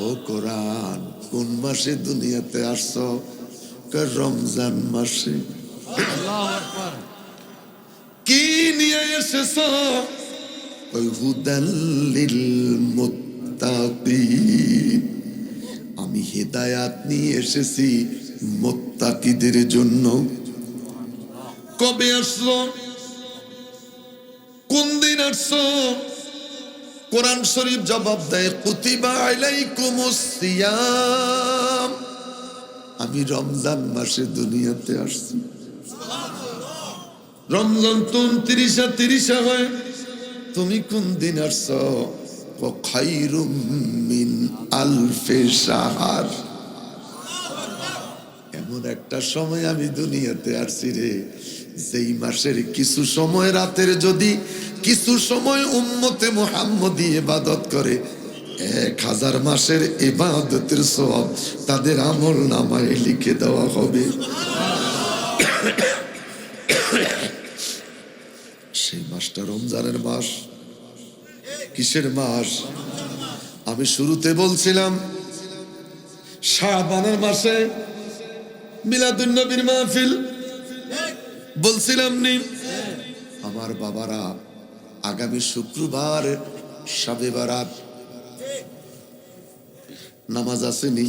ও কোরআন কোন মাসে দুনিয়াতে আসছো? রমজান মাসে? কি নিয়ে এসেছ? ওই হুদাল্লিল মুত্তাকিন। আমি হেদায়াত নিয়ে এসেছি মোত্তাকিদের জন্য। কবে আসলো কোন দিন আসছো? কোরআন শরীফ জবাব দেয়, কুতিবা আলাইকুমুস সিয়াম। আমি রমজান মাসে দুনিয়াতে আসছি। রমজান তো উনত্রিশা তিরিশা হয়। তুমি কোন দিন আসছ? মিন আলফে সাহার এমন একটা সময় আমি দুনিয়াতে আসছি রে, যেই মাসের কিছু সময় রাতের যদি কিছু সময় উম্মতে মোহাম্মদী ইবাদত করে। এক হাজার মাসের ইবাদতের সব তাদের আমল নামায় লিখে দেওয়া হবে। সেই মাসটা রমজানের মাস। কিসের মাস? আমি শুরুতে বলছিলাম শাহবানের মাসে মিলাদুন নবীর মাহফিল। বলছিলাম নি, আমার বাবারা আগামী শুক্রবার সবে বারাত। নামাজ আসেনি।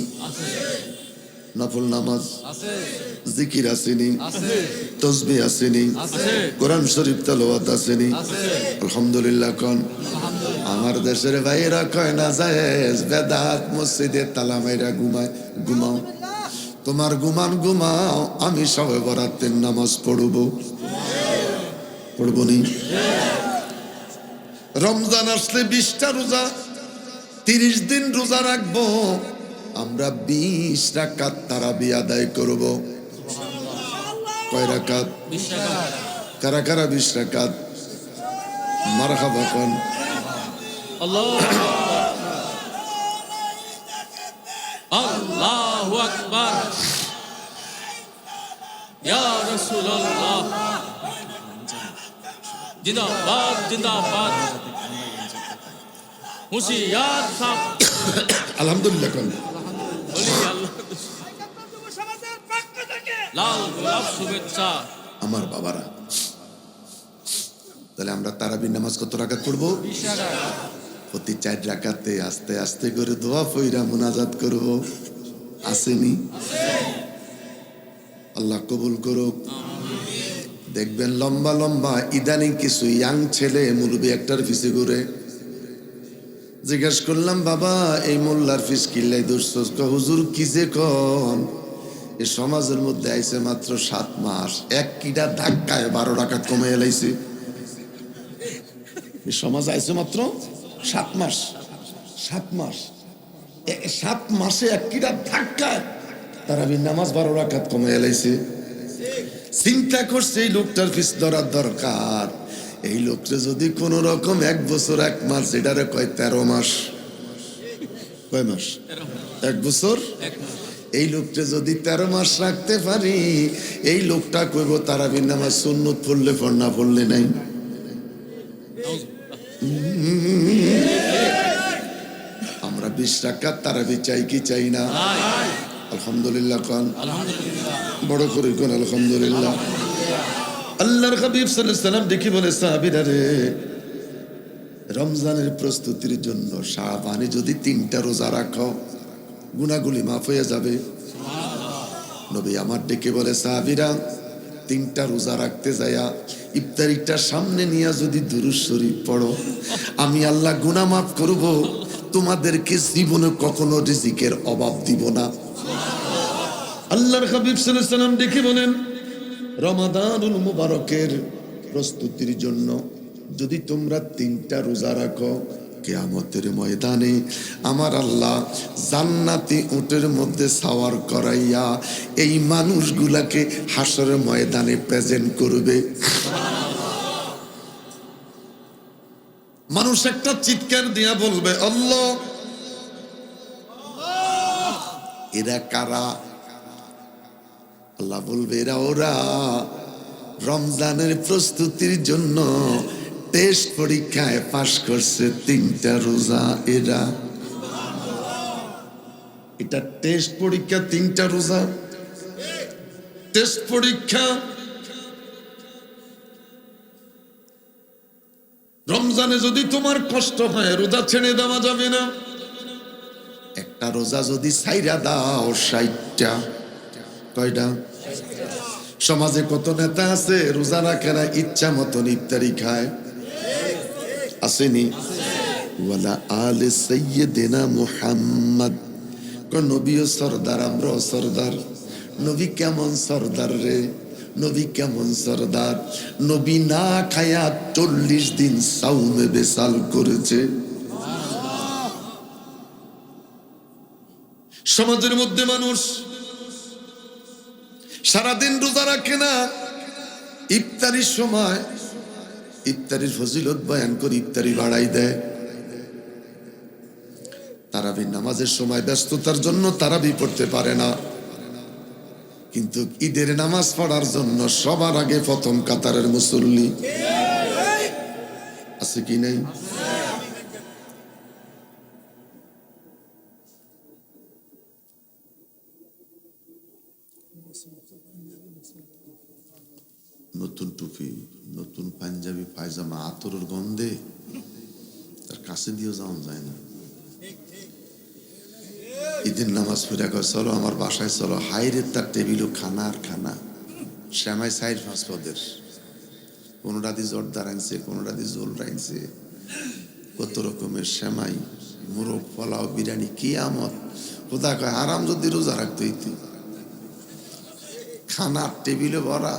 নফল নামাজ। জিকির আসেনি। তসবি আসেনি। কোরআন শরীফ তালাওয়াত আসেনি। আলহামদুলিল্লাহ কন আমার দেশের ভাইরা কয় না যায় বেদাত মসজিদে তালা মাইরা ঘুমায়। ঘুমাও। তোমার গুমান ঘুমাও। আমি সবে বরাতের নামাজ পড়ব। পড়ব নি? রমজান আসলে বিশটা রোজা, তিরিশ দিন রোজা রাখব, আমরা বিশ রাকাত তারাবি আদায় করব। কয় রাকাত? কারা কারা বিশ রাকাত? মারহাবা কন আল্লাহু আকবার। ইয়া রাসূলুল্লাহ। জিন্দাবাদ জিন্দাবাদ। হুশিয়ার সাহ। আলহামদুলিল্লাহ কন লাল গোলাপ শুভেচ্ছা। আমার বাবারা তাহলে আমরা তারাবির নামাজ কত রাকাত পড়ব? প্রতি চার রাকাতে আস্তে আস্তে করে দোয়া পইরা মোনাজাত করব। আসেনি? আল্লাহ কবুল করুক। দেখবেন লম্বা লম্বা ইদানিং কিছু ইয়াং ছেলে মুরবি একটার ফিসে ঘুরে জিজ্ঞেস করলাম, বাবা, এই মোল্লার ফিস কিল্লাই হুজুর কি যে কন? এ সমাজের মধ্যে আইছে মাত্র সাত মাস। এক কিডা ধাক্কায় বারো টাকা কমে এলাইছে এই সমাজ আইছে মাত্র সাত মাস। সাত মাস। এ- সাত মাসে এক কিডা ধাক্কায় তারা নামাজ বারো রাকাত কমে এলাইছে চিন্তা করছে এই লোকটার ফিস ধরার দরকার। এই লোকটা যদি কোন রকম এক বছর, এক মাস, এটারে কয় তেরো মাস। কয় মাস? এক বছর? এই লোকটা যদি তেরো মাস রাখতে পারি, এই লোকটা কইব তারা নামাজ সুন্নত পড়লে পড় না পড়লে নাই। আমরা বিশ টাকা তারা চাই কি চাই না? আলহামদুলিল্লাহ খান বড় করে কোন আলহামদুলিল্লাহ। আল্লাহর হাবিব সাল্লাম দেখি বলে সাহাবীরা রে রমজানের প্রস্তুতির জন্য শাহবানে যদি তিনটা রোজা রাখো গুনাগুলি মাফ হয়ে যাবে। নবী আমার ডেকে বলে সাহাবীরা তিনটা রোজা রাখতে যায়া ইফতারিটা সামনে নিয়ে যদি দুরুজ শরীফ পড়ো আমি আল্লাহ গুনাহ মাফ করব। তোমাদেরকে জীবনে কখনো রিজিকের অভাব দিব না। আল্লাহর হাবিব সাল্লাম ডেকে বলেন, রমাদানুল মুবারকের প্রস্তুতির জন্য যদি তোমরা তিনটা রোজা রাখো, কেয়ামতের ময়দানে আমার আল্লাহ জান্নাতি উটের মধ্যে সাওয়ার করাইয়া এই মানুষগুলাকে হাসরের ময়দানে প্রেজেন্ট করবে। মানুষ একটা চিৎকার দিয়া বলবে, আল্লাহ! এরা কারা? আল্লাহ বলবে এরা ওরা। রমজানের প্রস্তুতির জন্য টেস্ট পরীক্ষায় পাশ করছে তিনটা রোজা এরা। এটা টেস্ট পরীক্ষা, তিনটা রোজা। টেস্ট পরীক্ষা। রমজানে যদি তোমার কষ্ট হয়, রোজা ছেড়ে দেওয়া যাবে না। একটা রোজা যদি সাইরা দাও ষাটটা। কয়টা সমাজে কত নেতা আছে, রোজা রাখে ইচ্ছা মতন ইফতারি খায়? আসেনি? ওয়ালা আলে সৈয়দেনা মুহাম্মদ। নবীও সর্দার, আমরাও সর্দার। নবী কেমন সর্দার রে? নবী কেমন সর্দার? নবী না খায়া চল্লিশ দিন সাউমে বেসাল করেছে। সমাজের মধ্যে মানুষ সারাদিন রোজা রাখে না। ইফতারির সময়, ইফতারির ফজিলত বয়ান করে ইফতারি বাড়াই দেয়। তারাবি নামাজের সময় ব্যস্ততার জন্য তারাবি পড়তে পারে না। কিন্তু ঈদের নামাজ পড়ার জন্য সবার আগে প্রথম কাতারের মুসল্লি। আছে কি নেই? নতুন টুপি, নতুন পাঞ্জাবি, পায়জামা, আতরের গন্ধে তার কাছে দিয়েও যাওয়া যায় না। ঈদের নামাজ পড়ে কয়, চলো আমার বাসায়, চলো। হাইরে তার টেবিলও খানা আর খানা। শ্যামাই সাইড পাঁচ পদের। কোনোটা দিয়ে জর্দার আনছে, কোনোটা দিয়ে জোল রাইনছে কত রকমের শ্যামাই মোরগ পোলাও বিরিয়ানি কি আমত খোদা কয়, আরাম যদি রোজা রাখতো ইতি খানার টেবিলে ভরা।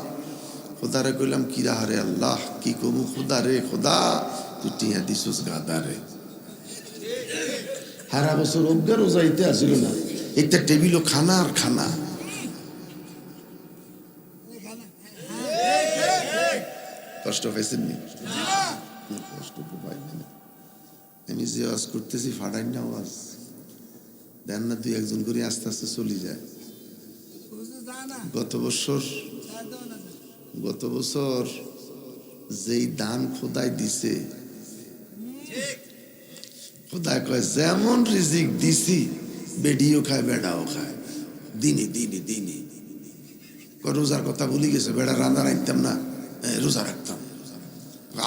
খোদারে কইলাম, কি হারে আল্লাহ, কি কমু খোদা রে খোদা তুই টিয়া দিছুস গাদা রে। সারা বছর অজ্ঞার রোজাইতে আসিল না। একটা টেবিলও খানা আর খানা। কষ্ট পাইছেন নি কষ্ট তো আমি যে আওয়াজ করতেছি ফাটাই না আওয়াজ। দেন না, দুই একজন করে আস্তে আস্তে চলে যায়। গত বছর গত বছর যেই দান খোদাই দিছে, খোদাই কয়, যেমন রিজিক দিছি, বেডিও খায়, বেড়াও খায়। দিনে দিনে দিনে। রোজার কথা ভুলে গেছে, বেড়া রান্না রাখতাম না? রোজা রাখতাম।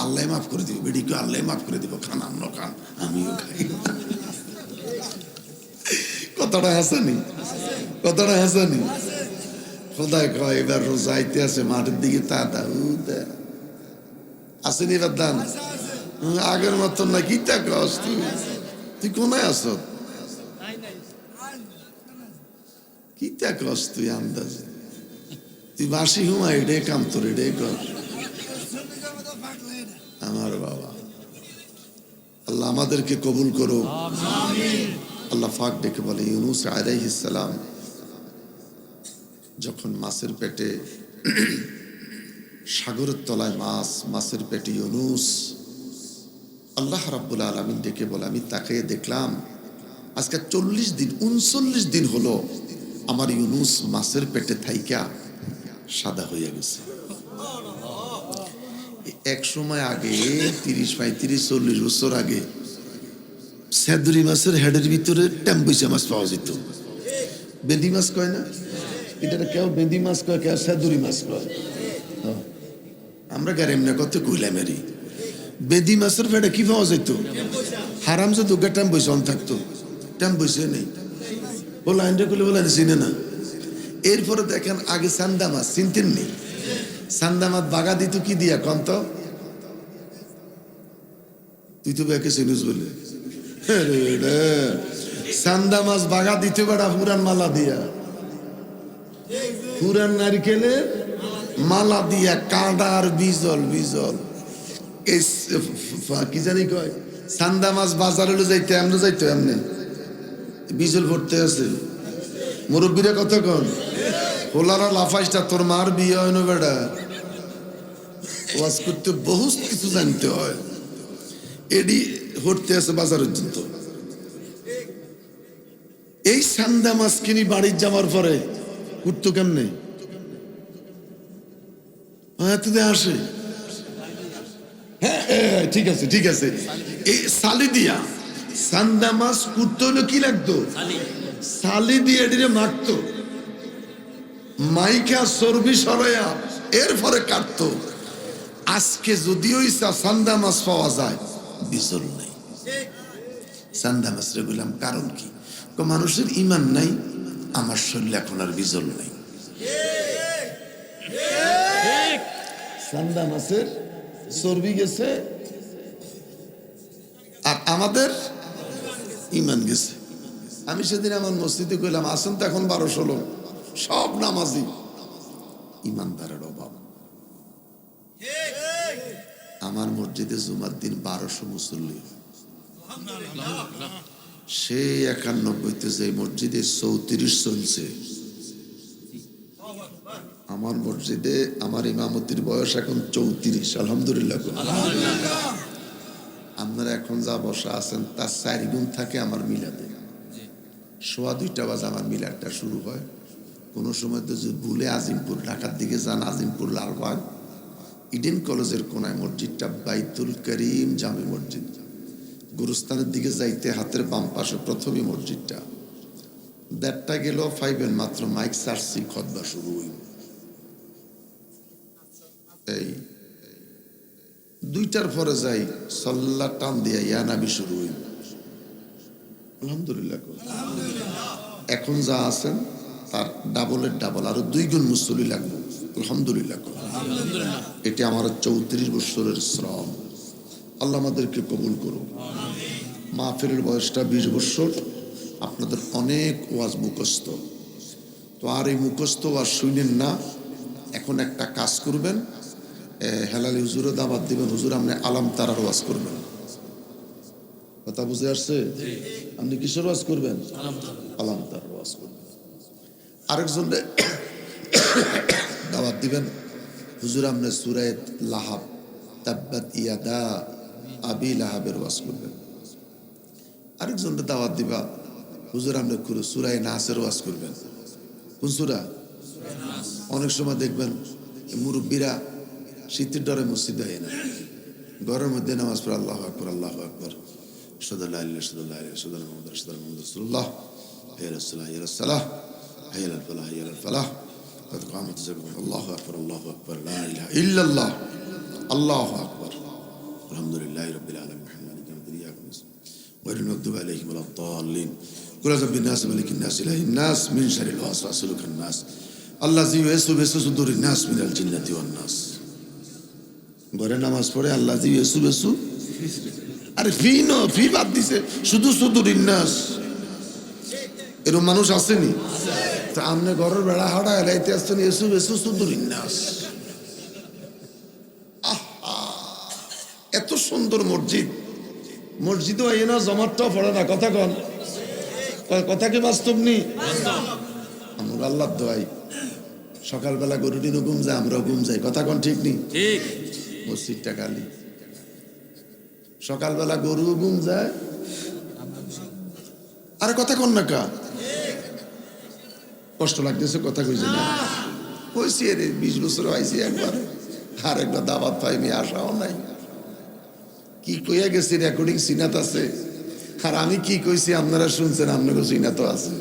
আল্লাহ মাফ করে দিব বেডিকে আল্লাহ মাফ করে দিব, খান অন্য খান, আমিও খাই। কতটা হাসানি? কতটা হাসানি? খোদাই কয় এবার রোজাইতে আছে মাঠের দিকে তা দা আসেনি এবার দান আগের মতন না কি তা কস তুই তুই কোনায় আস কি তা কস তুই আন্দাজে তুই বাসি হুমা এডে কাম তোর এডে কর আমার বাবা আল্লাহ আমাদেরকে কবুল করো আল্লাহ ফাক ডেকে বলে ইউনুস আলাইহিস সালাম যখন মাছের পেটে সাগরের তলায় মাছ, মাছের পেটে ইউনুস, আল্লাহ রাব্বুল আলমিন ডেকে বলে, আমি তাকে দেখলাম। আজকে চল্লিশ দিন, উনচল্লিশ দিন হলো আমার ইউনুস মাছের পেটে থাইকা সাদা হয়ে গেছে। এক সময় আগে, তিরিশ, পঁয়ত্রিশ, চল্লিশ বছর আগে সেদুরি মাছের হেডের ভিতরে টেম্পুইসা মাছ পাওয়া যেত। বেদি মাছ কয় না? এটা কেউ বেদি মাছ কয়, কেউ সেদুরি মাছ কয়। আমরা গাড়ি এমনি কত কইলাম এরি। বেদি মাছের ফেটে কি পাওয়া যেত হারাম যে দুর্গা টাইম বসে অন থাকতো। টাইম বসে নেই। ও লাইনটা করলে বলে চিনে না। এরপরে দেখেন আগে সান্দা মাছ, চিনতেন নেই সান্দা মাছ বাগা দিত কি দিয়া কন্ত তুই তো ব্যাকে চিনিস বলে। আরে সান্দা মাছ বাগা দিতে বেড়া পুরান মালা দিয়া। পুরান নারকেলের মালা দিয়া কাঁদার বিজল বিজল। কি জানি কয়? সান্দা মাছ বাজার হলে যাইতে এমনি যাইতো এমনি বিজল ভরতে আছে। মুরব্বীরা কত কন, হোলারা লাফাইসটা, তোর মার বিয়ে হয় না বেড়া ওয়াজ করতে বহু কিছু জানতে হয়। এডি হরতে আছে বাজার পর্যন্ত। এই সান্দা মাছ কিনি বাড়ির যাওয়ার পরে উঠতো কেমনে? এতদে আসে। হ্যাঁ হ্যাঁ, ঠিক আছে ঠিক আছে। এই সালি দিয়া সান্দা মাছ কুটতে হলো কি লাগতো? সালি। দিয়ে এটিরে মারতো। মাইকা চর্বি সরাইয়া এরপরে কাটতো। আজকে যদিও সান্দা মাছ পাওয়া যায় বিজল নেই। সান্দা মাছ রে বললাম কারণ কি মানুষের ইমান নাই। আমার শরীরে এখন আর বিজল নেই। সান্দা মাছের চর্বি গেছে, আর আমাদের ইমান গেছে। আমি সেদিন আমার মসজিদে কইলাম, আসেন তো এখন বারো ষোলো সব নামাজি। ইমানদারের অভাব। আমার মসজিদে জুমার দিন বারোশো মুসল্লি। সেই একানব্বইতে যে মসজিদে চৌত্রিশ চলছে আমার মসজিদে আমার ইমামতির বয়স এখন চৌত্রিশ, আলহামদুলিল্লাহ। আপনারা এখন যা বসা আছেন, তার চারি গুণ থাকে আমার মিলাতে সোয়া দুইটা বাজে আমার মিলারটা শুরু হয়। কোনো সময় তো যদি ভুলে আজিমপুর, ঢাকার দিকে যান, আজিমপুর লালবাগ ইডেন কলেজের কোনায় মসজিদটা বাইতুল করিম জামে মসজিদ। গুরুস্থানের দিকে যাইতে হাতের বাম পাশে প্রথমই মসজিদটা। দেড়টা গেল ফাইভের মাত্র মাইক সার্সি খতবা শুরু হইল। এই দুইটার পরে যাই সল্লা টান দিয়া ইয়ানাবি শুরু হইল। আলহামদুলিল্লাহ এখন যা আছেন তার ডাবলের ডাবল আরও দুই গুণ মুসলি লাগবে। আলহামদুলিল্লাহ আলহামদুলিল্লাহ। এটি আমার চৌত্রিশ বছরের শ্রম। আল্লাহ আমাদেরকে কবুল করুন মাহফিলের বয়সটা বিশ বছর, আপনাদের অনেক ওয়াজ মুখস্থ। তো আর এই মুখস্থ ওয়াজ শুনেন না, এখন একটা কাজ করবেন। হেলালি হুজুরও দাবাত দিবেন। হুজুর, আপনি আলাম তারার ওয়াজ করবেন। কথা বুঝে আসছে? আপনি কিসের ওয়াজ করবেন? আলাম তারার ওয়াজ করবেন। আরেকজন দাওয়াত দিবেন। হুজুর, আপনি সুরায় লাহাব, তাব্বাত ইয়াদা আবি লাহাবের ওয়াজ করবেন আরেকজনকে দাওয়াত দিবা হুজুর আপনি কুরু সুরায় নাসের ওয়াজ করবেন কোন সুরা অনেক সময় দেখবেন এই মুরব্বীরা শীতের ডরে মসজিদ হয় না ঘরের মধ্যে নামাজ পড়ে আল্লাহ আকবর আল্লাহ আকবর সদুল্লাহ আল্লাহ সদুল্লাহ আল্লাহ সদুল্লাহ মোহাম্মদ সদুল্লাহ মোহাম্মদ রসুল্লাহ হের রসুল্লাহ হের সালাহ হের ফালাহ হের ফালাহ قد قامت الزكاة الله أكبر الله أكبر لا إله إلا الله الله أكبر غير المكتوب عليهم ولا الضالين قل رب الناس ملك الناس إله الناس من شر الوسواس سلوك الناس الذي يوسوس في صدور الناس من الجنة والناس ঘরে নামাজ পড়ে আল্লাহ জি বেসু বেসু আরে ফি ন ফি বাদ দিছে শুধু শুধু রিন্নাস এরকম মানুষ আসেনি তা আমনে ঘরের বেড়া হাড়া এলাইতে আসছেন এসু বেসু শুধু রিন্নাস আহা, এত সুন্দর মসজিদ মসজিদও এই না জমাটটাও পড়ে না কথা কন। কথা কি বাস্তব নি? আমরা আল্লাহ দোয়াই। সকালবেলা গরুটিনও ঘুম যায় আমরাও ঘুম যাই। কথা কন ঠিক ঠিক। মসজিদটা খালি। সকালবেলা গরু ঘুম যায়। আরে কথা কন না কা? কষ্ট লাগতেছে কথা কইছে না। কইছি রে বিশ বছর আইছি একবার। আর একবার দাবাত পাইনি আসাও নাই। কি কইয়া গেছি রেকর্ডিং সিনাত আছে? আর আমি কি কইছি আপনারা শুনছেন আপনাকে সিনাত আছে।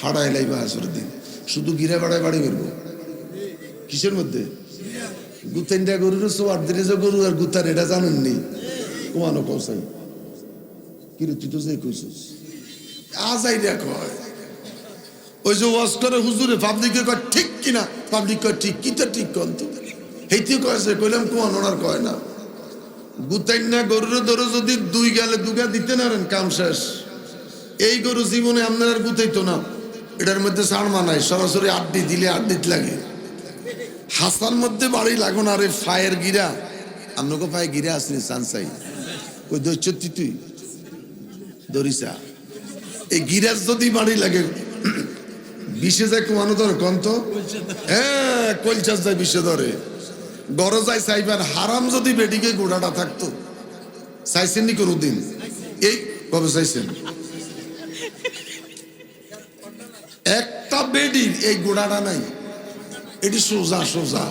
হাড়াই লাইবা আসর দিন। শুধু গিরে বাড়ায় বাড়ি বেরবো কিসের মধ্যে? গুতেনটা গরুর সোয়ার দিনে যে গরু আর গুতান এটা জানেননি কোয়ানো কৌসাই কিরে তুই তো যাই কইছিস। আজাই কয়। ওই যে ওয়াজ করে হুজুরে, পাবলিকে কয়, ঠিক কিনা? পাবলিক কয়, ঠিক। কিটা ঠিক কন তো হেইতে কয়েছে কইলাম কোয়ান ওনার কয় না? গুতাইন না গরুর ধরে যদি দুই গেলে দুগা দিতে নারেন, কাম শেষ। এই গরু জীবনে আপনার আর গুতাইতো না। এটার মধ্যে সাড় মানায়। সরাসরি আড্ডি দিলে আড্ডিত লাগে। হাসার মধ্যে বাড়ি লাগুন আরে ফায়ের গিরা। আপনাকে ফায়ে গিরা আসনি সানসাই। ওই দৈচ্ছতি তুই? দরিসা এই গিরাজ যদি বাড়ি লাগে বিষে যায় কমানো ধরে, কন্ত? হ্যাঁ কলচাস যায় বিষে ধরে। গড় যায় চাইবার হারাম যদি বেডিকে গোড়াটা থাকতো। চাইছেন নি কোনোদিন? এই, কবে চাইছেন? একটা বেডির এই গোড়াটা নাই। এটি সোজা সোজা।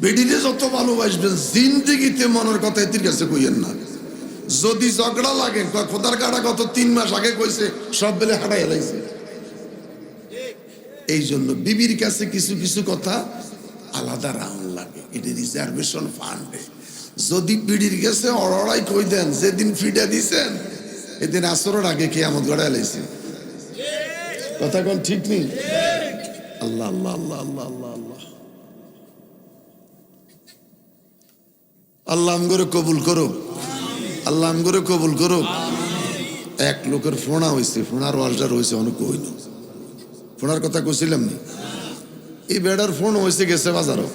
বেডিরে যত ভালোবাসবেন, জিন্দিগিতে মনের কথা এটির কাছে কইয়েন না। যদি ঝগড়া লাগে খোদার কাটা কত তিন মাস আগে কইছে, সব বেলে হাঁটাই এলাইছে এই জন্য বিবির কাছে কিছু কিছু কথা আলাদা রাউন্ড লাগে। এটি রিজার্ভেশন ফান্ডে যদি বিড়ির কাছে অড়াই কই দেন? যেদিন ফিডা দিছেন, এদিন আসরের আগে কে আমদ গড়া এলাইছে কথা কোন ঠিক নেই? আল্লাহ আল্লাহ আল্লাহ আল্লাহ আল্লাহ আল্লাহ। আল্লাহ আমগরে কবুল করো আল্লাহ আমগরে কবুল করো এক লোকের ফোনা হয়েছে ফোনার অর্ডার হয়েছে অনেক হইল। ফোনার কথা কইছিলাম নি? এই বেড়ার ফোন হয়েছে গেছে বাজারও।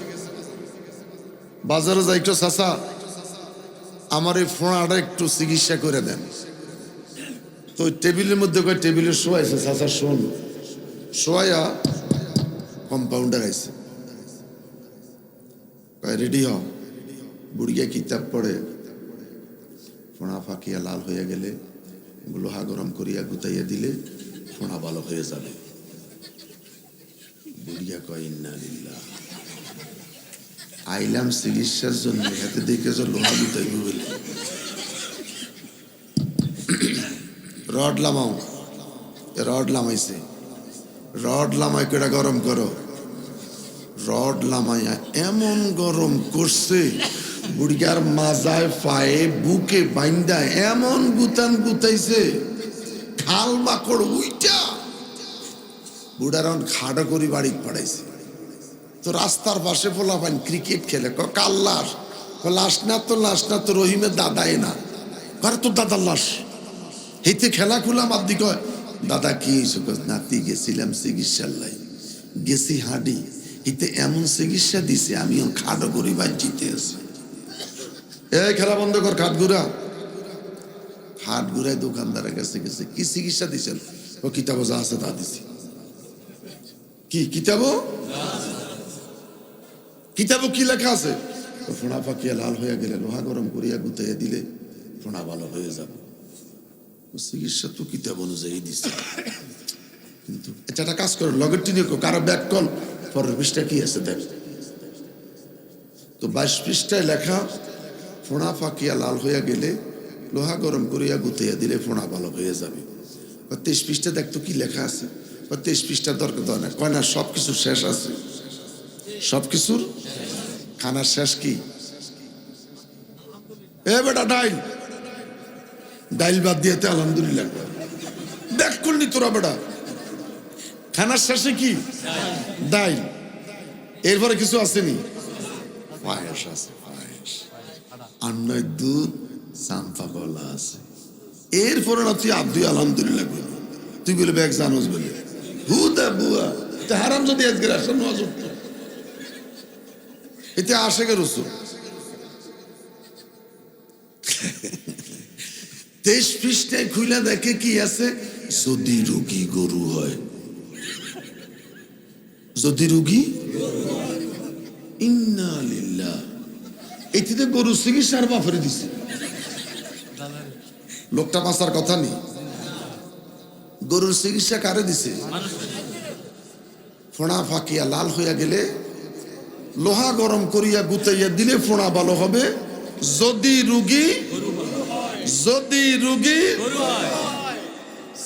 বাজারে যাই একটু চাচা, আমার এই ফোনাটা একটু চিকিৎসা করে দেন। তো টেবিলের মধ্যে কয় টেবিলে শোয়াইছে চাচা শোন। শোয়াইয়া কম্পাউন্ডার আইছে কয়, রেডি হও বুড়িয়া কিতাব পড়ে। ফোনা ফাঁকিয়া লাল হয়ে গেলে লোহা গরম করিয়া গুতাইয়া দিলে, ফোনা ভালো হয়ে যাবে। বুড়িয়া কয়, ইন্না লিল্লাহ। আইলাম চিকিৎসার জন্য, হাতে যে লোহা গুতাইব বলে। রড লামাও রড লামাইছে। রড লামাই করে গরম করো। রড লামাইয়া এমন গরম করছে, বুড়িয়ার মাজায় পায়ে বুকে বাইন্দা এমন গুতান গুতাইছে, খাল মাকড় উইটা বুড়ার খাড়া করি বাড়ি পাড়াইছে তো রাস্তার পাশে পোলা পান ক্রিকেট খেলে। ক লাশ? লাশ না তো লাশ না তো রহিমের দাদাই না। কার তোর দাদার লাশ। হেতে খেলা খুলা মার দিকে দাদা কি কয়, নাতি গেছিলাম চিকিৎসার লাই। গেছি হাঁডি। হিতে এমন চিকিৎসা দিছে আমি খাটো করি জিতে আছি। এই খেলা বন্ধ কর খাট ঘুরা। হাট ঘুরায় দোকানদারের কাছে গেছে কি চিকিৎসা দিছেন? ও কিতাব যা আছে তা দিছি। কি, কিতাব? কিতাব কি লেখা আছে? ও ফোঁড়া ফাঁকিয়া লাল হয়ে গেলে, লোহা গরম করিয়া গুতাইয়া দিলে ফোঁড়া ভালো হয়ে যাবে। চিকিৎসা তো কিতাব অনুযায়ী দিছে। কিন্তু এটা একটা কাজ করো লগের টিনে কারও ব্যাক কল পরের পৃষ্ঠা কি আছে দেখ। তো বাইশ পৃষ্ঠায় লেখা ফোঁড়া ফাঁকিয়া লাল হইয়া গেলে, লোহা গরম করিয়া গুতাইয়া দিলে ফোনা ভালো হয়ে যাবে। তেইশ পৃষ্ঠা দেখতো কি লেখা আছে। তেইশ পৃষ্ঠার দরকার দেওয়া না কয় না সব কিছু শেষ আছে। সব কিছুর খানার শেষ কি? এ বেটা ডাইল। ডাইল বাদ দিয়েতে আলহামদুলিল্লাহ। দেখ করলি তোরা বেটা। খানার শেষে কি? ডাইল। এরপরে কিছু আসেনি? পায়েস আছে পায়েস আর দুধ চাম্পা কলা আছে। এরপরে না তুই আব্দুল, আলহামদুলিল্লাহ তুই বলে ব্যাগ জানোস বলে। হুদা বুয়া। হারাম যদি আজকে আসেন নজ উঠতো এতে আশেকের রসুল তেইশ পৃষ্ঠায় খুলে দেখে কি আছে? যদি রুগী গরু হয়। যদি রুগী? ইন্না লিল্লাহ। এটিতে গরু চিকিৎসার বাফরে দিছে। লোকটা বাঁচার কথা নেই। গরুর চিকিৎসা কারে দিছে? ফোঁড়া ফাঁকিয়া লাল হইয়া গেলে লোহা গরম করিয়া গুতাইয়া দিলে ফোঁড়া ভালো হবে। যদি রুগী যদি রুগী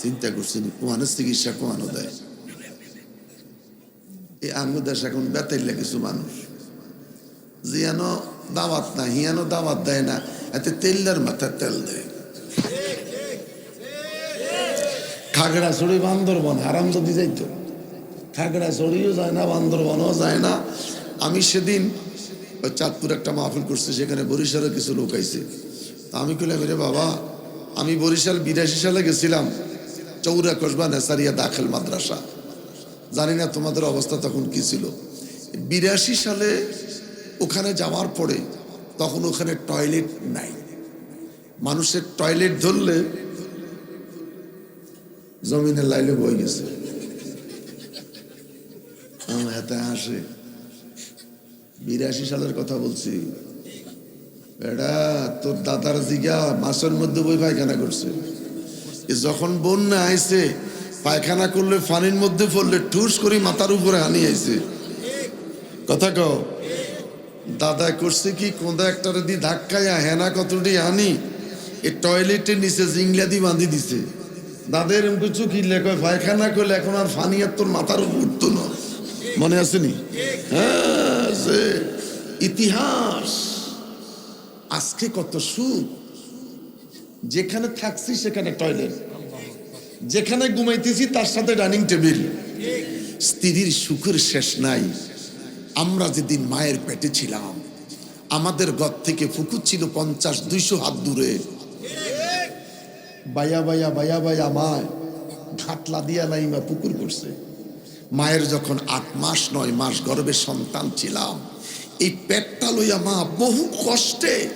চিন্তা করছেন কোয়ানো চিকিৎসা কোয়ানো দেয়? এই আঙ্গু দেশ এখন বেতাইলে কিছু মানুষ। জিয়ানো দাওয়াত না হিয়ানো দাওয়াত দেয় না, এতে তেলের মাথায় তেল দেয়। খাগড়া ছড়ি বান্দরবন, হারাম যদি যাইতো। খাগড়া ছড়িও যায় না, বান্দরবনও যায় না। আমি সেদিন ওই চাঁদপুর একটা মাহফিল করছি, সেখানে বরিশালের কিছু লোক আইছে। তা আমি কইলাম রে বাবা, আমি বরিশাল বিরাশি সালে গেছিলাম, চৌরা কসবা নেসারিয়া দাখেল মাদ্রাসা। জানি না তোমাদের অবস্থা তখন কি ছিল। বিরাশি সালে ওখানে যাওয়ার পরে তখন ওখানে টয়লেট নাই। মানুষের টয়লেট ধরলে জমিনের লাইলে বই গেছে। আমার হাতে আসে। বিরাশি সালের কথা বলছি। এটা তোর দাদার জিগা মাসের মধ্যে বই পায়খানা করছে। এ যখন বন্যা আইছে, পায়খানা করলে ফানির মধ্যে পড়লে ঠুস করে মাথার উপরে হানি আইছে। কথা কও? দাদা করছে কি, কোঁদা একটারে দি ধাক্কায়া হেনা কতটি আনি এই টয়লেটের নিচে জিংলা দিয়ে বাঁধি দিছে। দাদের কিছু কিনলে কয় পায়খানা করলে এখন আর ফানি তোর মাথার উপর উঠতো না। মনে আসেনি হ্যাঁ ইতিহাস। আজকে কত সুখ। যেখানে থাকছি সেখানে টয়লেট। যেখানে ঘুমাইতেছি তার সাথে ডাইনিং টেবিল। স্ত্রীর সুখের শেষ নাই। আমরা যেদিন মায়ের পেটে ছিলাম, আমাদের ঘর থেকে ফুকুর ছিল পঞ্চাশ, দুইশো হাত দূরে। বায়া বায়া বায়া বায়া মায় ঘাটলা দিয়া নাই মা পুকুর করছে। মায়ের যখন আট মাস, নয় মাস গর্ভে সন্তান ছিলাম, এই পেটটা লইয়া মা বহু কষ্টে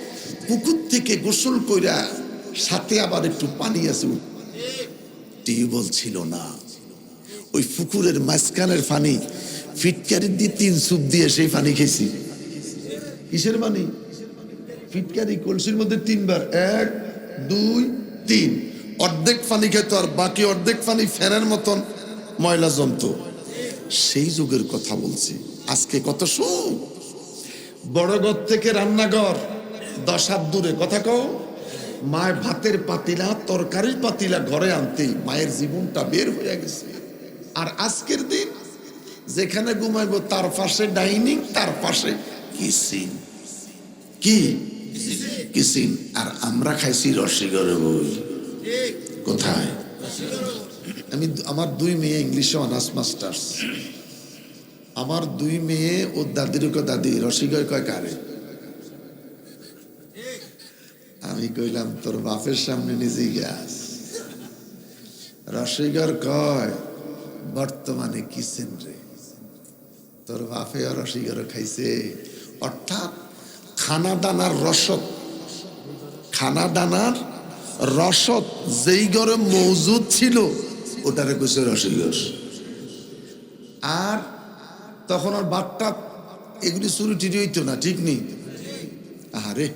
পুকুর থেকে গোসল কইরা সাথে আবার একটু পানি আছে। টিউবওয়েল ছিল না। ওই পুকুরের মাঝখানের পানি, ফিটকারি দিয়ে তিন সুপ দিয়ে সেই পানি খেয়েছি। কিসের পানি? ফিটকারি কলসির মধ্যে তিনবার, এক, দুই তিন অর্ধেক পানি খেত আর বাকি অর্ধেক পানি ফ্যানের মতন ময়লা জমত। সেই যুগের কথা বলছি। আজকে কত সুখ। বড় থেকে রান্নাঘর, দশ হাত দূরে। কথা কও, মায়ের ভাতের পাতিলা, তরকারির পাতিলা ঘরে আনতেই মায়ের জীবনটা বের হয়ে গেছে। আর আজকের দিন, যেখানে ঘুমাইবো তার পাশে ডাইনিং, তার পাশে কিসিন কি? কিসিন? আর আমরা খাইছি রসিগরে বই। কোথায়? আমি আমার দুই মেয়ে ইংলিশে অনার্স মাস্টার্স। আমার দুই মেয়ে ও দাদির কয় দাদি রসিগয় কয় কারে? আমি কইলাম, তোর বাপের সামনে নিজে গ্যাস। রসিগর কয়, বর্তমানে কিসেন রে? তোর বাপে রসিগর খাইছে। অর্থাৎ খানা দানার রসদ। খানা দানার রসদ যেই ঘরে মজুদ ছিল, ওটারে কইছে রসিগর আর তখন আর বাটটা এগুলি চুরি টুরি হইতো না, ঠিক নেই? আরে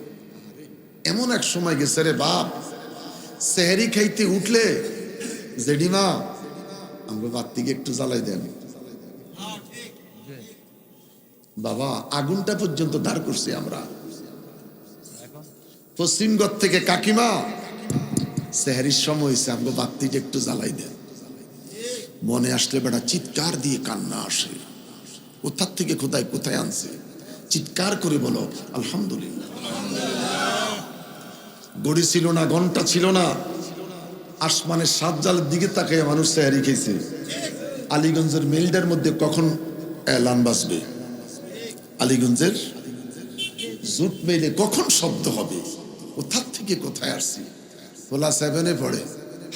এমন এক সময় গেছে রে বাপ, সেহারি খাইতে উঠলে জেডিমা আমরা বাত্তিকে একটু জ্বালাই দেন। বাবা, আগুনটা পর্যন্ত দাঁড় করছি আমরা। পশ্চিমগড় থেকে কাকিমা, সেহারির সময় হয়েছে আমরা বাত্তিটা একটু জ্বালাই দেন। মনে আসলে বেটা চিৎকার দিয়ে কান্না আসে। কোথার থেকে কোথায় কোথায় আনছে? চিৎকার করে বলো, আলহামদুলিল্লাহ। গড়ি ছিল না, ঘণ্টা ছিল না। আসমানের সাত জালের দিকে তাকাইয়া মানুষ তৈরি খেয়েছে আলীগঞ্জের মেলটার মধ্যে কখন এলান বাজবে? আলীগঞ্জের জুট মেলে কখন শব্দ হবে? কোথার থেকে কোথায় আসছি? ওলা সেভেনে পড়ে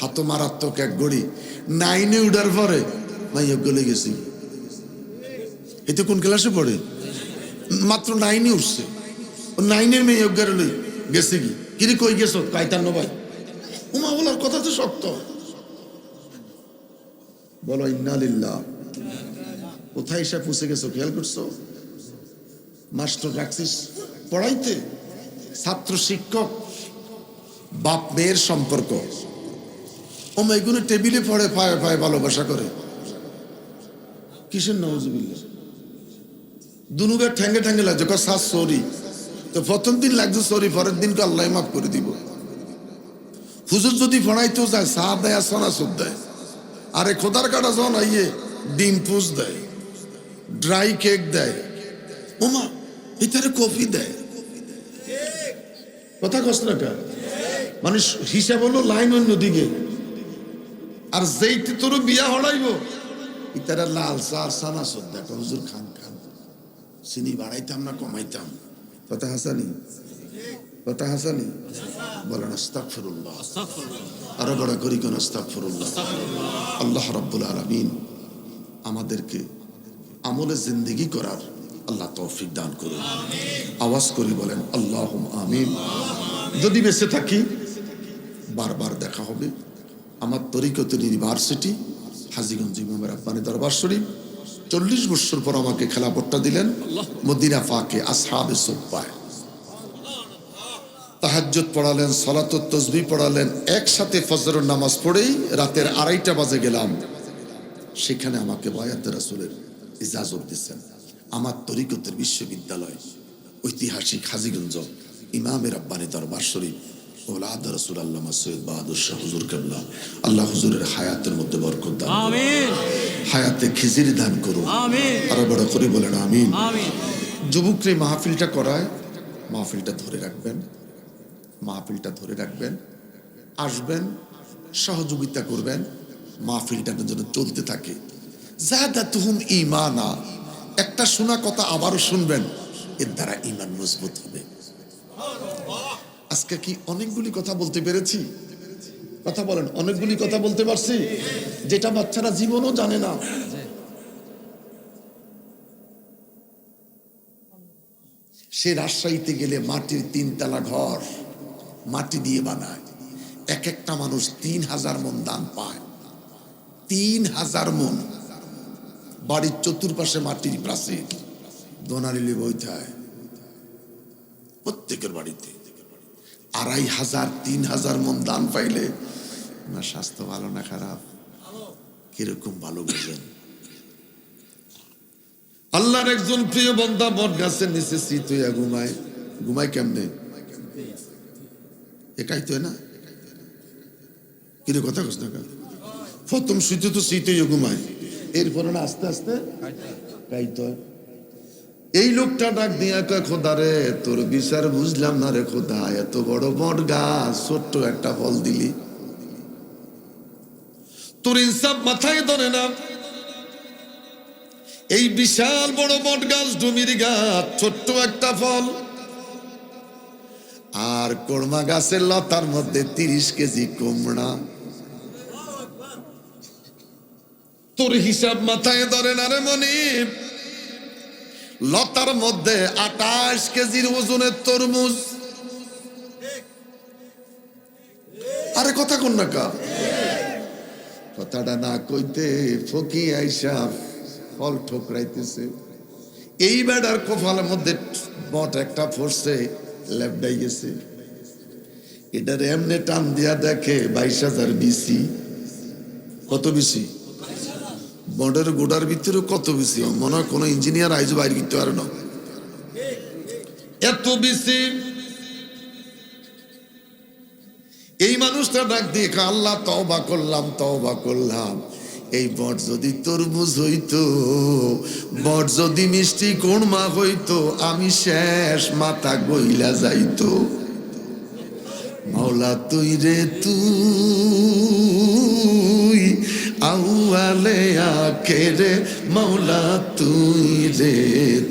হাত মারাত্মক এক গড়ি নাইনে উঠার পরে, মাইয়া গলে গেছি। এতে কোন ক্লাসে পড়ে? মাত্র নাইনে উঠছে। ও নাইনের মেয়ে অজ্ঞার লই গেছে কি? কিরে কই গেছ? কাইতান্ন ভাই উমা বলার কথা তো শক্ত। বলো ইন্নালিল্লাহ কোথায় এসে পুষে গেছো? খেয়াল করছ? মাস্টার রাখছিস পড়াইতে। ছাত্র শিক্ষক, বাপ মেয়ের সম্পর্ক। ও এগুলো টেবিলে পড়ে, পায়ে পায়ে ভালোবাসা করে। কিসের নজবিল্লা দুনুগার ঠ্যাঙ্গে ঠ্যাঙ্গে লাগছে, কয় সার সরি তো প্রথম দিন লাগছে সরি পরের দিনকে আল্লাহ মাফ করে দিব। হুজুর যদি পড়াইতেও যায় চা দেয় আর সোনা সুদ দেয়। আরে খোদার কাটা জন আইয়ে ডিম পুষ দেয়, ড্রাই কেক দেয়। ওমা ভিতরে কফি দেয়। কথা কষ্ট না? মানুষ হিসাব হলো লাইন অন্যদিকে আর যেইটি তোর বিয়া হড়াইব ইতারা লাল আর সানা দেয় হুজুর খান খান। চিনি বাড়াইতাম না কমাইতাম। কথা হাসানি কথা হাসানি বলেন, আস্তাগফিরুল্লাহ। আরও বড় করি কোন আস্তাগফিরুল্লাহ। আল্লাহ রাব্বুল আলামিন আমাদেরকে আমলে জিন্দেগি করার আল্লাহ তৌফিক দান করুন। আওয়াজ করি বলেন আল্লাহ আমিন। যদি বেঁচে থাকি, বারবার দেখা হবে। আমার তরিকতুল ইউনিভার্সিটি, হাজিগঞ্জ ইমামের আব্বানি দরবার শরীফ, চল্লিশ বছর পর আমাকে খেলাপট্টা দিলেন মদিনা ফাকে আসহাবে সোপ্পায়। তাহাজ্জুদ পড়ালেন, সলাতুত তসবি পড়ালেন, একসাথে ফজরের নামাজ পড়েই রাতের আড়াইটা বাজে গেলাম। সেখানে আমাকে বায়াত রাসুলের ইজাজত দিচ্ছেন। আমার তরিকতের বিশ্ববিদ্যালয় ঐতিহাসিক হাজিগঞ্জ ইমামের আব্বানি দরবার শরীফ ওলাদ রসুল আল্লামা সৈয়দ বাহাদুর শাহ হুজুর কেবলা। আল্লাহ হুজুরের হায়াতের মধ্যে বরকত দান হায়াতে খিজির দান করুন। আরও বড় করে বলেন আমিন। আমিন। মাহফিলটা করায় মাহফিলটা ধরে রাখবেন। মাহফিলটা ধরে রাখবেন। আসবেন সহযোগিতা করবেন। মাহফিলটা যেন চলতে থাকে। জাদা তুহুম ইমানা একটা শোনা কথা আবারও শুনবেন, এর দ্বারা ইমান মজবুত হবে। আজকে কি অনেকগুলি কথা বলতে পেরেছি? কথা বলেন, অনেকগুলি কথা বলতে পারছি? যেটা বাচ্চারা জীবনও জানে না। সে রাজশাহীতে গেলে মাটির তিনতলা ঘর, মাটি দিয়ে বানায়। এক একটা মানুষ তিন হাজার মন দান পায়। তিন হাজার মন। বাড়ির চতুর্পাশে মাটির প্রাচীর দোনারিলি বইথায় প্রত্যেকের বাড়িতে আড়াই হাজার, তিন হাজার মন দান পাইলে না স্বাস্থ্য ভালো না খারাপ? কীরকম ভালো বুঝেন? আল্লাহর একজন প্রিয় বন্ধা বট গাছের নিচে শীত হইয়া ঘুমায়। ঘুমায় কেমনে? একাই তো না? কথা কস না? প্রথম শীতে তো শীত ঘুমায়। এরপরে আস্তে আস্তে কাইতো এই লোকটা ডাক দিয়া কয় খোদা রে তোর বিচার বুঝলাম না রে খোদা এত বড় বট গাছ ছোট্ট একটা ফল দিলি। তোর ইনসাফ মাথায় ধরে না। এই বিশাল বড় বট গাছ ডুমির গাছ ছোট্ট একটা ফল। আর কোরমা গাছের লতার মধ্যে তিরিশ কেজি কুমড়া। তোর হিসাব মাথায় ধরে না রে মনিব লতার মধ্যে আটাশ কেজির ওজনের তরমুজ। আরে কথা কোন না কা। কথাটা না কইতে ফকি আইসা ফল ঠোকরাইতেছে। এই বেড়ার কপালের মধ্যে বট একটা ফোরছে ল্যাবডাই গেছে। এটার এমনি টান দিয়া দেখে বাইশ হাজার বিসি। কত বেশি বটের গোড়ার ভিতরে কত বেশি? মনে কোনো ইঞ্জিনিয়ার আইজ বাইরে করতে পারে না। এত বেশি? এই মানুষটা ডাক দিয়ে আল্লাহ তওবা করলাম তওবা করলাম। এই বট যদি তরমুজ হইতো, বট যদি মিষ্টি কোণমা হইতো, আমি শেষ মাথা গইলা যাইতো। মাওলা তুই রে তুই আউয়ালে আখেরে, মাওলা তুই রে,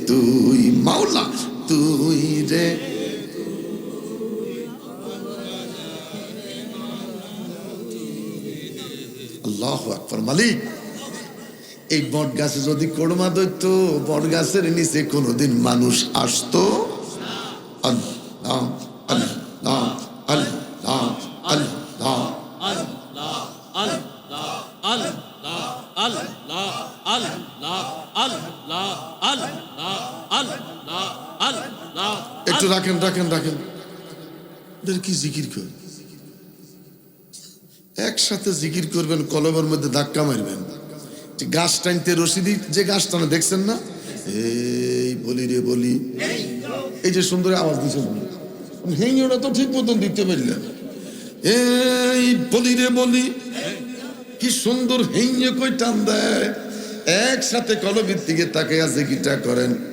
তুই, মাওলা তুই রে। আল্লাহ আকবর, মালিক। এই বট গাছে যদি কোড়মা দইত বট গাছের নিচে কোনোদিন মানুষ আসতো। রাখেন রাখেন রাখেন এদের কি জিকির কর একসাথে জিকির করবেন, কলমের মধ্যে ধাক্কা মারবেন। গাছ টানতে রশিদি যে গাছ টানে, দেখছেন না? এই বলি রে বলি। এই যে সুন্দর আওয়াজ দিছে হেঙ্গিওটা তো ঠিক মতন দিতে পারলেন। এই বলি রে বলি। কি সুন্দর হেঙ্গে কই টান দেয়। একসাথে কলমের দিকে তাকে আছে কিটা করেন।